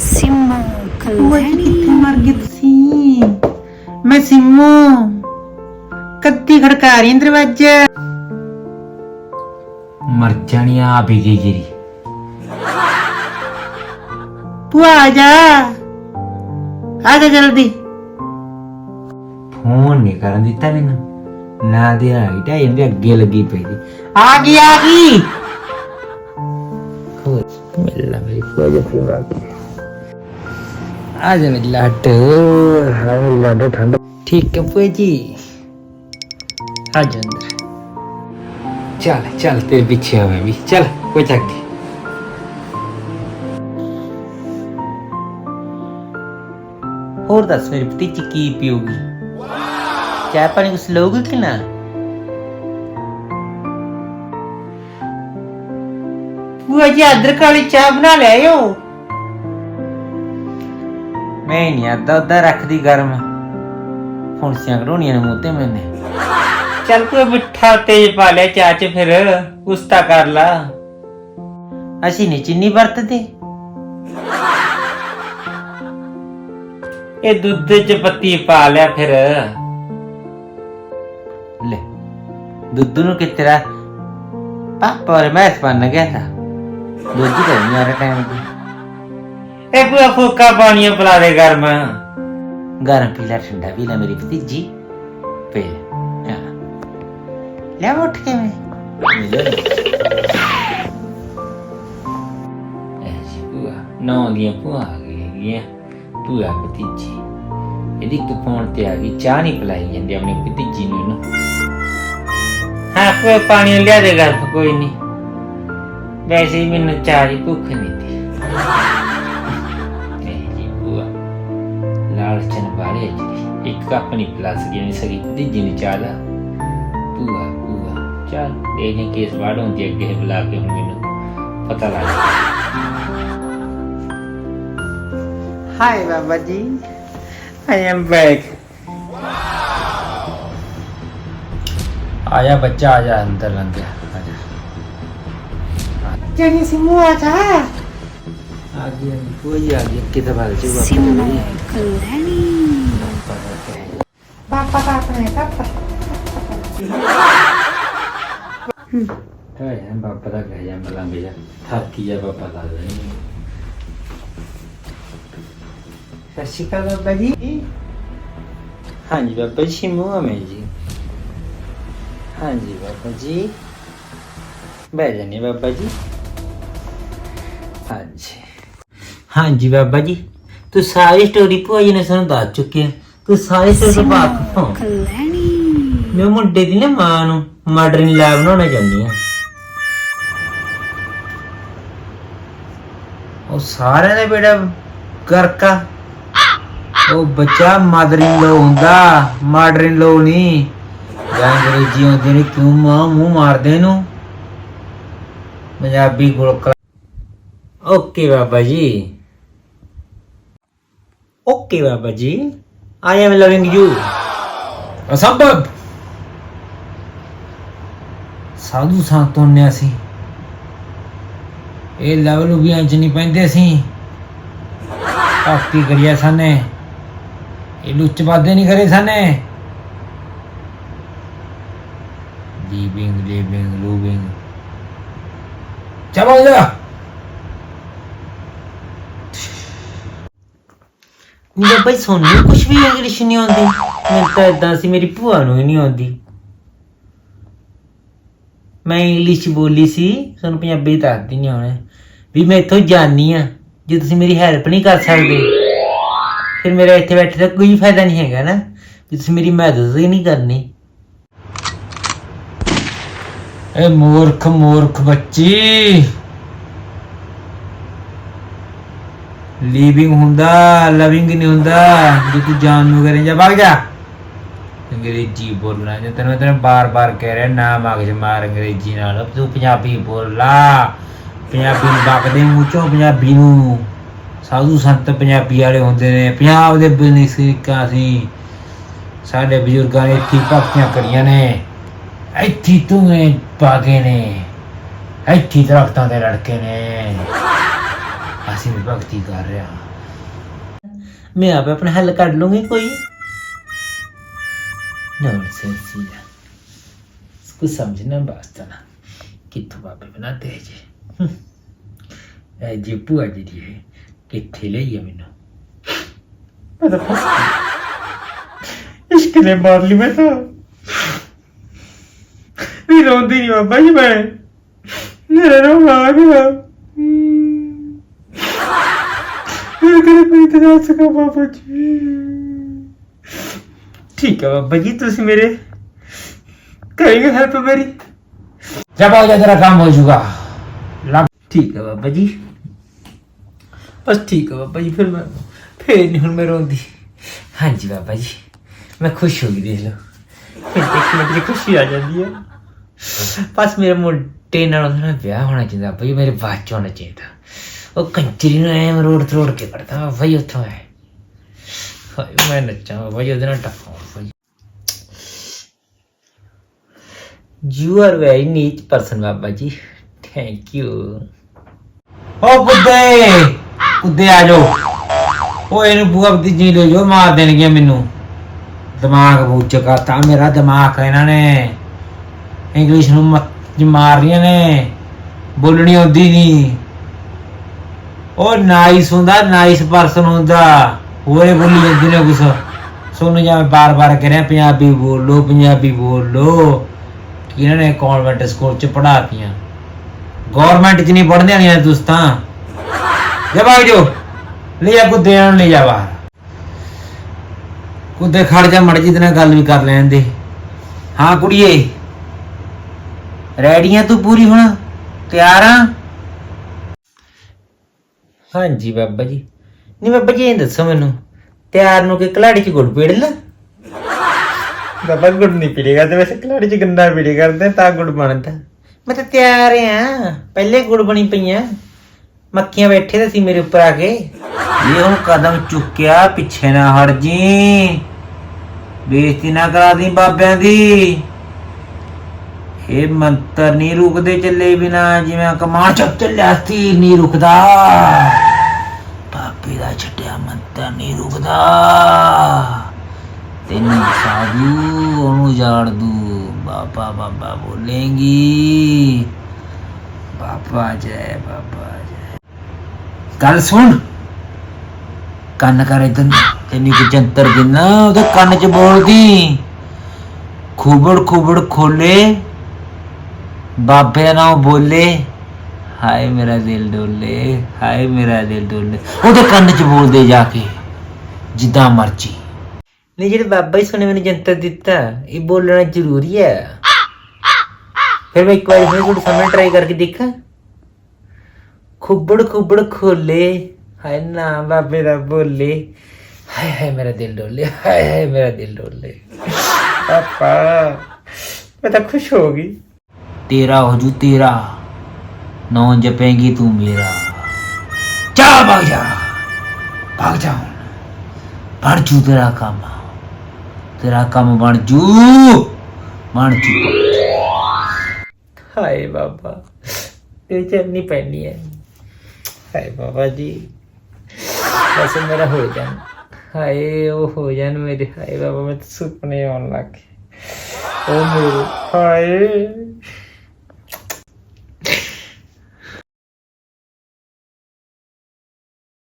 ਸਿੰਮੂ ਜੀ ਕਿੱਥੇ ਮਰ ਗਏ ਤੁਸੀਂ? ਮੈਂ ਸਿੰਮੂ। ਕੱਤੀ ਖੜਕਾ ਰਹੀ ਹਾਂ ਦਰਵਾਜ਼ਾ। ਮਰ ਜਾਣੀ ਆ ਗਈ ਜਿਹੜੀ ਭੂਆ ਆ ਜਾ। ਆ ਜਾ ਜਲਦੀ। ਫੋਨ ਨਹੀਂ ਕਰਨ ਦਿੱਤਾ ਮੈਨੂੰ। ਨਾ ਦੇ ਆਈ ਟਾਈ ਇਹਦੇ ਅੱਗੇ ਲੱਗੀ ਪਈ ਸੀ। ਆ ਗਈ ਆ ਗਈ। ਖੋਜ ਮਿਲਣਾ ਮੇਰੀ ਖੋਜ ਪੂਰਾ ਆ ਜਾ ਮੇਰੀ ਲੱਟ ਹਾਂ ਮੇਰੀ ਲੱਟ ਠੰਡ ਠੀਕ ਹੈ ਭੂਆ ਜੀ ਆ ਜਾ ਅੰਦਰ ਚੱਲ ਚੱਲ ਤੇਰੇ ਪਿੱਛੇ ਆ ਮੈਂ ਵੀ ਚੱਲ ਕੋਈ ਚੱਕ ਦੀ ਹੋਰ ਦੱਸ ਮੇਰੀ ਭਤੀਜੀ ਕੀ ਪੀਊਗੀ ਚਾਹ ਪਾਣੀ ਕੁਛ ਲਓਗੇ ਕਿ ਨਾ ਭੂਆ ਜੀ ਅਦਰਕ ਵਾਲੀ ਚਾਹ ਬਣਾ ਲਿਆਇਓ ਮੈਂ ਨਹੀਂ ਆਦਾ ਉਦਾਂ ਰੱਖਦੀ ਗਰਮ। ਫੁੰਸੀਆਂ ਕਢਾਉਣੀਆਂ ਨੇ ਮੂੰਹ ਤੇ ਮੈਨੇ ਚੱਲ ਕੋਈ ਮਿੱਠਾ ਤੇਜ਼ ਪਾ ਲਿਆ ਚਾਹ ਚ ਫਿਰ ਉਸਤਾ ਕਰ ਲਾ। ਅਸੀਂ ਨਹੀਂ ਚੀਨੀ ਵਰਤਦੇ। ਇਹ ਦੁੱਧ ਚ ਪੱਤੀ ਪਾ ਲਿਆ ਫਿਰ। ਲੈ ਦੁੱਧ ਨੂੰ ਕਿ ਤੇਰਾ ਪਾਪਾ ਔਰ ਮੈਂ ਬਣ ਗਿਆ ਤਾਂ। ਦੁੱਧ ਹੀ ਨਹੀਂ ਆ ਰਿਹਾ ਟਾਈਮ ਤੇ। ਇਹ ਪੂਰਾ ਫੋਕਾ ਪਾਣੀ ਪਿਲਾ ਦੇ ਗਰਮ। ਗਰਮ ਪੀ ਲੈ ਠੰਡਾ ਪੀ ਲੈ ਮੇਰੀ ਭਤੀਜੀ। ਪੀ ਲੈ। ਲੈ ਉੱਠ ਕੇ ਮੈਂ ਜੀ ਭੂਆ ਨੌ ਦੀਆਂ ਭੂਆ ਆ ਗਈਆਂ ਭੂਆ ਭਤੀਜੀ ਇਹਦੀ ਫੋਨ ਤੇ ਆ ਗਈ ਚਾਹ ਨਹੀਂ ਪਿਲਾਈ ਜਾਂਦੀ ਆਪਣੀ ਭਤੀਜੀ ਨੂੰ ਇਹਨੂੰ। ਹਾਂ ਕੋਈ ਪਾਣੀ ਲਿਆ ਦੇ ਗਰਮ ਕੋਈ ਨਹੀਂ। ਵੈਸੇ ਮੈਨੂੰ ਚਾਹ ਦੀ ਭੁੱਖ ਨਹੀਂ ਥੀ ਵਾਲੇ ਜੀ। ਇੱਕ ਕੱਪ ਨਹੀਂ ਪਿਲਾ ਸਕੀ ਨਹੀਂ ਸਕੀ ਭਤੀਜੀ ਨੇ ਚਾਹ ਲਾ ਭੂਆ ਭੂਆ ਚੱਲ ਦੇਖਦੇ ਕੇਸ ਵਾੜ ਹੈ ਅੱਗੇ ਬੁਲਾ ਕੇ ਹੁਣ ਮੈਨੂੰ ਪਤਾ ਲੱਗ। High Baba ji. I am back ਆਇਆ ਬੱਚਾ ਆ ਜਾ ਅੰਦਰ ਲੰਘ ਗਿਆ ਆ ਜਾ। ਜਣੀ ਸਿਮੂ ਆ ਗਿਆ ਕੋਈ ਆ ਗਿਆ ਕਿਤੇ ਬਾਲ ਚ ਸਿੰਮੂ ਕਲੈਣੀ ਪਾਪਾ ਪਾਪਾ ਨੇ ਪਾਪਾ। ਹੈ। ਹੈ ਬਾਪਾ ਦਾ ਕਹਿ ਜਾ ਮਲੰਗ ਜਾ। ਥਾਕੀ ਜਾ ਬਾਪਾ ਲਾ ਦੇ। ਸਤਿ ਸ਼੍ਰੀ ਅਕਾਲ ਬਾਬਾ ਜੀ। ਹਾਂਜੀ ਬਾਬਾ ਜੀ ਸਿਮੂ ਆ ਮੈਂ ਜੀ। ਹਾਂਜੀ ਬਾਬਾ ਜੀ। ਬਹਿ ਜਾਨੀ ਬਾਬਾ ਜੀ। ਹਾਂਜੀ। ਹਾਂਜੀ ਬਾਬਾ ਜੀ ਤੂੰ ਸਾਰੀ ਸਟੋਰੀ ਭੂਆ ਜੀ ਨੇ ਸਾਨੂੰ ਦੱਸ ਚੁੱਕੀ ਹੈ ਤੂੰ ਸਾਰੀ ਸਟੋਰੀ ਤੋਂ ਵਾਕਫ ਹੋ ਕਲੈਣੀ। ਮੈਂ ਮੁੰਡੇ ਦੀ ਨਾ ਮਾਂ ਨੂੰ ਮਾਡਰਨ ਲੈ ਬਣਾਉਣਾ ਚਾਹੁੰਦੀ ਹਾਂ ਉਹ ਸਾਰਿਆਂ ਦਾ ਬੇੜਾ ਗਰਕਾ ਉਹ ਬੱਚਾ ਮਦਰ ਇਨ ਲੋ ਹੁੰਦਾ ਮਾਡਰ ਇਨ ਲੋ ਨਹੀਂ ਜਾਂ ਅੰਗਰੇਜ਼ੀ ਹੁੰਦੇ ਨੇ ਕਿਉਂ ਮਾਂ ਮੂੰਹ ਮਾਰਦੇ ਨੂੰ ਪੰਜਾਬੀ ਗੁਲਕ ਓਕੇ ਬਾਬਾ ਜੀ। ਓਕੇ ਬਾਬਾ ਜੀ ਆਈ ਐਮ ਲਵਿੰਗ ਯੂ ਅਸੰਭਵ ਸਾਧੂ ਸੰਤੋਂ ਨੇ ਅਸੀਂ ਇਹ ਲੈਵਲ ਵੀ ਇੰਚ ਨਹੀਂ ਪੈਂਦੇ ਸੀ। ਭਗਤੀ ਕਰਿਆ ਸਾਨੇ। ਇਹ ਲੁੱਚ ਵਾਦੇ ਨਹੀਂ ਕਰੇ ਸਾਨੇ। ਲੀਵਿੰਗ ਲੀਵਿੰਗ ਲੂਵਿੰਗ ਚਲੋ ਜਾ। ਬਾਬਾ ਜੀ ਸੋਨੂੰ ਕੁਝ ਵੀ ਇੰਗਲਿਸ਼ ਨਹੀਂ ਆਉਂਦੀ। ਮੈਨੂੰ ਤਾਂ ਇਦਾਂ ਸੀ, ਮੇਰੀ ਭੂਆ ਨੂੰ ਹੀ ਨਹੀਂ ਆਉਂਦੀ। ਮੈਂ ਇੰਗਲਿਸ਼ ਬੋਲੀ ਸੀ ਤੁਹਾਨੂੰ ਪੰਜਾਬੀ ਦੱਸਦੀ ਨਹੀਂ ਆਉਣੇ ਵੀ ਮੈਂ ਇੱਥੋਂ ਜਾਣੀ ਆ, ਜੇ ਤੁਸੀਂ ਮੇਰੀ ਹੈਲਪ ਨਹੀਂ ਕਰ ਸਕਦੇ। ਫਿਰ ਮੇਰਾ ਇੱਥੇ ਬੈਠੇ ਦਾ ਕੋਈ ਫਾਇਦਾ ਨਹੀਂ ਹੈਗਾ ਨਾ, ਵੀ ਤੁਸੀਂ ਮੇਰੀ ਮਦਦ ਹੀ ਨਹੀਂ ਕਰਨੀ। ਇਹ ਮੂਰਖ ਮੂਰਖ ਬੱਚੀ। ਲੀਵਿੰਗ ਹੁੰਦਾ ਲਵਿੰਗ ਨਹੀਂ ਹੁੰਦਾ ਜੇ ਤੂੰ ਜਾਨ ਨੂੰ ਕਰੇ ਜਾ ਭੱਗ ਜਾ। ਅੰਗਰੇਜ਼ੀ ਬੋਲਣਾ ਜੇ ਤੈਨੂੰ ਤੈਨੂੰ ਬਾਰ-ਬਾਰ ਕਹਿ ਰਿਹਾ, ਨਾ ਮਗਜ ਮਾਰ ਅੰਗਰੇਜ਼ੀ ਨਾਲ। ਤੂੰ ਪੰਜਾਬੀ ਬੋਲ ਲਾ। ਪੰਜਾਬੀ ਨੂੰ ਬਕਦੇ ਮੂੰਹ ਚੋਂ, ਪੰਜਾਬੀ ਨੂੰ। ਸਾਧੂ ਸੰਤ ਪੰਜਾਬੀ ਵਾਲੇ ਹੁੰਦੇ ਨੇ। ਪੰਜਾਬ ਦੇ ਬਨਿਸਕਾ ਸੀ ਸਾਡੇ ਬਜ਼ੁਰਗਾਂ ਨੇ ਇੱਥੇ ਭਗਤੀਆਂ ਕਰੀਆਂ ਨੇ। ਇੱਥੇ ਤੂੰ ਪਾਗੇ ਨੇ। ਇੱਥੇ ਦਰਖਤਾਂ ਦੇ ਲੜਕੇ ਨੇ। ਅਸੀਂ ਵੀ ਭਗਤੀ ਕਰ ਰਹੇ ਹਾਂ ਮੈਂ ਆਪੇ ਆਪਣਾ ਹੱਲ ਕੱਢ ਲੂੰਗੀ ਕੋਈ ਨੌਨਸੈਂਸ ਹੀ ਆ इसको समझना वास्ता ना कितों बाबे बनाते हैं जी ਇਹ ਜੀ ਭੂਆ ਜਿਹੜੀ ਹੈ ਕਿੱਥੇ ਲਈ ਆ ਮੈਨੂੰ ਮੈਂ ਤਾਂ ਫਸ ਗਈ ਇਸ਼ਕ ਨੇ ਮਾਰ ਲਈ ਮੈਂ ਤਾਂ ਵੀ ਰੋਂਦੀ ਨਹੀਂ ਬਾਬਾ ਜੀ ਮੈਂ ਮੇਰਾ ਰੋ ਆ ਗਿਆ ਬਾਬਾ ਜੀ। ਠੀਕ ਹੈ ਬਾਬਾ ਜੀ ਤੁਸੀਂ ਮੇਰੇ ਕਰੇਗੇ ਹੈਲਪ ਮੇਰੀ। ਜਬ ਆ ਗਿਆ ਤੇਰਾ ਕੰਮ ਹੋ ਜਾਊਗਾ। ਲੱਭ। ਠੀਕ ਹੈ ਬਾਬਾ ਜੀ। ਬਸ ਠੀਕ ਹੈ ਬਾਬਾ ਜੀ ਫਿਰ ਮੈਂ ਫਿਰ ਨਹੀਂ ਹੁਣ ਮੈਂ ਰੋਂਦੀ। ਹਾਂਜੀ ਬਾਬਾ ਜੀ ਮੈਂ ਖੁਸ਼ ਹੋ ਗਈ ਦੇਖ ਲਓ। ਫਿਰ ਇੱਕ ਮਿੰਟ ਦੀ ਖੁਸ਼ੀ ਆ ਜਾਂਦੀ ਹੈ। ਬਸ ਮੇਰੇ ਮੋਢੇ ਨਾਲ ਉਹਨਾਂ ਦਾ ਵਿਆਹ ਹੋਣਾ ਚਾਹੀਦਾ ਬਾਬਾ ਮੇਰੇ ਬਾਅਦ ਚ ਹੋਣਾ ਚਾਹੀਦਾ। ਉਹ ਕੰਚਰੀ ਨੂੰ ਐਂ ਰੋੜ ਤਰੋੜ ਕੇ ਕਰਦਾ ਵਈ ਉੱਥੋਂ ਐ। ਹਾਏ ਮੈਂ ਨੱਚਾਂ ਵਈ ਉਹਦੇ ਨਾਲ ਟੱਪਾਂ ਵਈ ਯੂ ਆਰ ਵੈਰੀ ਨੀਚ person Baba ji. Thank you ਓ ਬੁੱਦੇ ਕੁੱਦੇ ਆ ਜਾਓ। ਉਹ ਇਹਨੂੰ ਬੂਆ ਬਤੀਜੀ ਲੈ ਜਾਓ, ਮਾਰ ਦੇਣਗੇ ਮੈਨੂੰ। ਦਿਮਾਗ ਬੂਚ ਕਰਤਾ, ਮੇਰਾ ਦਿਮਾਗ ਇਹਨਾਂ ਨੇ। ਇੰਗਲਿਸ਼ ਨੂੰ ਮਾਰ ਰਹੀਆਂ ਨੇ। ਬੋਲਣੀ ਆਉਂਦੀ ਨਹੀਂ। ਉਹ ਨਾਈਸ ਹੁੰਦਾ ਨਾਈਸ ਪਰਸਨ ਹੁੰਦਾ। ਹੋਰੇ ਬੋਲੀ ਜਾਂਦੇ ਨੇ ਕੁਛ। ਸੋਨੂੰ ਜਾਂ ਬਾਰ-ਬਾਰ ਕਹਿ ਰਿਹਾ, ਪੰਜਾਬੀ ਬੋਲੋ ਪੰਜਾਬੀ ਬੋਲੋ। ਕਿ ਇਹਨਾਂ ਨੇ ਕਨਵੈਂਟ ਸਕੂਲ ਚ ਪੜਾਤੀਆਂ ਗਵਰਨਮੈਂਟ ਚ ਨਹੀਂ ਪੜ੍ਹਦੇ ਆਣੀਆਂ ਤੁਸੀਂ ਤਾਂ। ਜਾ ਭਾਗ ਜੋ, ਲੈ ਜਾ ਕੁੱਦੇ ਨੂੰ, ਲੈ ਜਾ ਬਾਹਰ। ਕੁੱਦੇ ਖੜ ਜਾ, ਮੜ ਜੀ ਨਾਲ ਗੱਲ ਵੀ ਕਰ ਲੈਣ ਦੇ। ਹਾਂ ਕੁੜੀਏ ਰੈਡੀਆਂ ਤੂੰ ਪੂਰੀ ਹੁਣ? ਤਿਆਰ ਆ? ਹਾਂਜੀ ਬਾਬਾ ਜੀ। ਨਹੀਂ ਬਾਬਾ ਜੀ ਇਹ ਦੱਸੋ ਮੈਨੂੰ ਤਿਆਰ ਨੂੰ ਕਿ ਕਲਾੜੀ ਚ ਗੁੜ ਪੀੜ ਲਾ? ਬਾਬਾ ਗੁੜ ਨਹੀਂ ਪੀੜੇਗਾ ਤੇ ਵੈਸੇ ਕਲਾੜੀ ਚ ਗੰਦਾ ਪੀੜੇ ਕਰਦੇ ਤਾਂ ਗੁੜ ਬਣਦਾ। ਮੈਂ ਤਾਂ ਤਿਆਰ ਆ ਪਹਿਲੇ ਗੁੜ ਬਣੀ ਪਈਆਂ। ਮੱਖੀਆਂ ਬੈਠੇ ਤੇ ਸੀ ਮੇਰੇ ਉੱਪਰ ਆ ਕੇ। ਇਹ ਹੁਣ ਕਦਮ ਚੁੱਕਿਆ ਪਿੱਛੇ ਨਾ ਹਟ ਜੀ। ਬੇਇੱਜ਼ਤੀ ਨਾ ਕਰਾ ਦੀ ਬਾਬਿਆਂ ਦੀ। ਇਹ ਮੰਤਰ ਨਹੀਂ ਰੁਕਦੇ ਚੱਲੇ ਬਿਨਾ, ਜਿਵੇਂ ਕਮਾਨ ਚੱਕ ਚੱਲਿਆ ਸੀ, ਨਹੀਂ ਰੁਕਦਾ। ਬਾਬੇ ਦਾ ਛੱਡਿਆ ਮੰਤਰ ਨਹੀਂ ਰੁਕਦਾ। ਤੈਨੂੰ ਸਾਧੂ ਉਹਨੂੰ ਜਾੜ ਦੂ। ਬਾਬਾ ਬਾਬਾ ਬੋਲੇਂਗੀ। ਬਾਬਾ ਜੈ ਬਾਬਾ ਜੈ। ਗੱਲ ਸੁਣ। ਕੰਨ ਕਰ ਇਧਰ ਤੈਨੂੰ ਕਿ ਜੰਤਰ ਦਿਨਾ ਉਹਦੇ ਕੰਨ 'ਚ ਬੋਲਦੀ। ਖੂਬੜ ਖੂਬੜ ਖੋਲੇ। ਬਾਬੇ ਦਾ ਨਾਮ ਬੋਲੇ। ਹਾਏ ਮੇਰਾ ਦਿਲ ਡੋਲੇ ਹਾਏ ਮੇਰਾ ਦਿਲ ਡੋਲੇ। ਉਹਦੇ ਕੰਨ 'ਚ ਬੋਲਦੇ ਜਾ ਕੇ ਜਿੱਦਾਂ ਮਰਜ਼ੀ। ਨਹੀਂ ਜਿਹੜੇ ਬਾਬਾ ਜੀ ਸੁਣੇ ਮੈਨੂੰ ਜੰਤਰ ਦਿੱਤਾ ਇਹ ਬੋਲਣਾ ਜ਼ਰੂਰੀ ਹੈ। ਫਿਰ ਮੈਂ ਇੱਕ ਵਾਰ ਫਿਰ ਗੁੜ ਸਾਹਮਣੇ ਟਰਾਈ ਕਰਕੇ ਦੇਖਾਂ। ਖੁੱਬੜ ਖੁੱਬੜ ਖੋਲੇ। ਹਾਏ ਨਾ ਬਾਬੇ ਦਾ ਬੋਲੇ। ਹਾਏ ਹਾਏ ਮੇਰਾ ਦਿਲ ਡੋਲੇ ਹਾਏ ਹਾਏ ਮੇਰਾ ਦਿਲ ਡੋਲੇ। ਪਾਪਾ ਮੈਂ ਤਾਂ ਖੁਸ਼ ਹੋ ਗਈ। ਤੇਰਾ ਹੋ ਜੂ ਤੇਰਾ, ਨੌ ਜਪੇਂਗੀ ਤੂੰ ਮੇਰਾ। ਜਾ ਭਾਗ ਜਾ ਭਾਗ ਜਾ ਹੁਣ। ਬਣ ਜੂ ਤੇਰਾ ਕੰਮ ਤੇਰਾ ਕੰਮ ਬਣ ਜੂ ਬਣ ਜੂ। ਹਾਏ ਬਾਬਾ, ਇਹ ਚਰਨੀ ਪੈਣੀ ਹੈ। ਹਾਏ ਬਾਬਾ ਜੀ, ਬਸ ਮੇਰਾ ਹੋ ਜਾਣ। ਹਾਏ, ਉਹ ਹੋ ਜਾਣ ਮੇਰੇ। ਹਾਏ ਬਾਬਾ, ਮੈਂ ਤਾਂ ਸੁਪਨੇ ਆਉਣ ਲੱਗ ਗਏ। ਉਹ ਮੇਰੇ, ਹਾਏ।